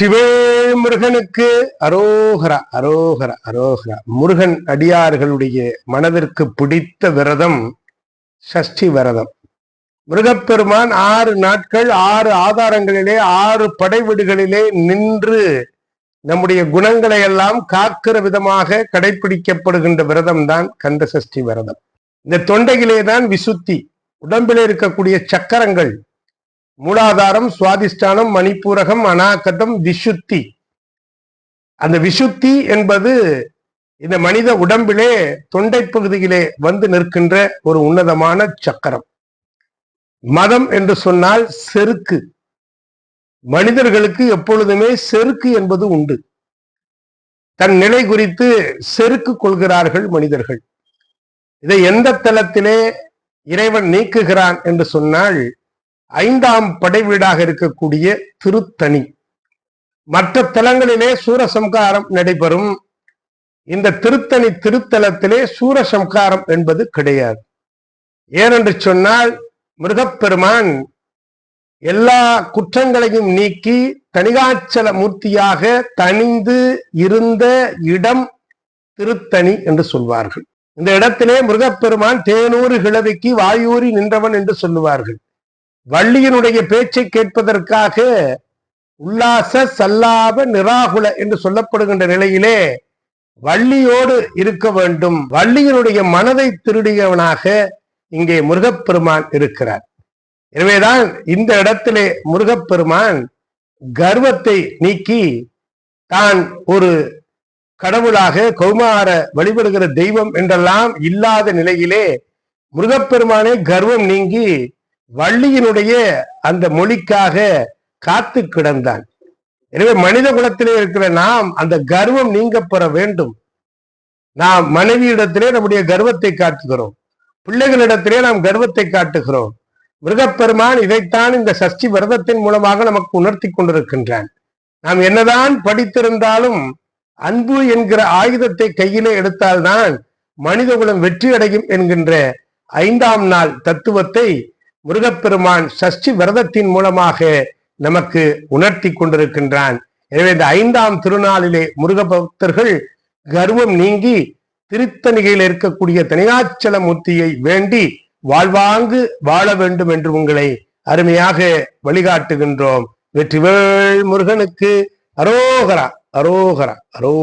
வெற்றிவேல் முருகனுக்கு அரோகரா அரோகரா அரோகரா. முருகன் அடியார்களுடைய மனதிற்கு பிடித்த விரதம் சஷ்டி விரதம். முருகப்பெருமான் ஆறு நாட்கள் ஆறு ஆதாரங்களிலே ஆறு படைவீடுகளிலே நின்று நம்முடைய குணங்களை எல்லாம் காக்கிற விதமாக கடைபிடிக்கப்படுகின்ற விரதம் தான் கந்த சஷ்டி விரதம். இந்த தொண்டையிலே தான் விசுத்தி உடம்பிலே இருக்கக்கூடிய சக்கரங்கள் மூலாதாரம் சுவாதிஷ்டானம் மணிப்பூரகம் அனாகதம் விசுத்தி. அந்த விசுத்தி என்பது இந்த மனித உடம்பிலே தொண்டை பகுதியிலே வந்து நிற்கின்ற ஒரு உன்னதமான சக்கரம். மதம் என்று சொன்னால் செருக்கு. மனிதர்களுக்கு எப்பொழுதுமே செருக்கு என்பது உண்டு. தன் நிலை குறித்து செருக்கு கொள்கிறார்கள் மனிதர்கள். இதை எந்த தளத்திலே இறைவன் நீக்குகிறான் என்று சொன்னால் ஐந்தாம் படைவீடாக இருக்கக்கூடிய திருத்தணி. மற்ற தலங்களிலே சூரசம்காரம் நடைபெறும். இந்த திருத்தணி திருத்தலத்திலே சூரசம்காரம் என்பது கிடையாது. ஏனென்று சொன்னால் மிருகப்பெருமான் எல்லா குற்றங்களையும் நீக்கி தனிகாச்சல மூர்த்தியாக தனிந்து இருந்த இடம் திருத்தணி என்று சொல்வார்கள். இந்த இடத்திலே முருகப்பெருமான் தேனூறு கிழவிக்கு வாயூறி நின்றவன் என்று சொல்லுவார்கள். வள்ளியினுடைய பேச்சை கேட்பதற்காக உல்லாச சல்லாப நிராகுல என்று சொல்லப்படுகின்ற நிலையிலே வள்ளியோடு இருக்க வேண்டும். வள்ளியினுடைய மனதை திருடியவனாக இங்கே முருகப்பெருமான் இருக்கிறார். எனவேதான் இந்த இடத்திலே முருகப்பெருமான் கர்வத்தை நீக்கி தான் ஒரு கடவுளாக கௌமார வழிபடுகிற தெய்வம் என்றெல்லாம் இல்லாத நிலையிலே முருகப்பெருமானே கர்வம் நீங்கி வள்ளியினுடைய அந்த மொழிக்காக காத்து கிடந்தான். எனவே மனித குலத்திலே இருக்கிற நாம் அந்த கர்வம் நீங்க பெற வேண்டும். நாம் மனைவியிடத்திலே நம்முடைய கர்வத்தை காட்டுகிறோம். பிள்ளைகளிடத்திலே நாம் கர்வத்தை காட்டுகிறோம். மிருகப்பெருமான் இதைத்தான் இந்த சஷ்டி விரதத்தின் மூலமாக நமக்கு உணர்த்தி கொண்டிருக்கின்றான். நாம் என்னதான் படித்திருந்தாலும் அன்பு என்கிற ஆயுதத்தை கையிலே எடுத்தால்தான் மனித குலம் வெற்றி அடையும் என்கின்ற ஐந்தாம் நாள் தத்துவத்தை முருகப்பெருமான் சஷ்டி விரதத்தின் மூலமாக நமக்கு உணர்த்தி கொண்டிருக்கின்றான். எனவே இந்த ஐந்தாம் திருநாளிலே முருக பக்தர்கள் கர்வம் நீங்கி திருத்தணிகையில் இருக்கக்கூடிய தனியாச்சல மூர்த்தியை வேண்டி வாழ்வாங்கு வாழ வேண்டும் என்று உங்களை அருமையாக வழிகாட்டுகின்றோம். வெற்றிவேள் முருகனுக்கு அரோகரா அரோகரா அரோ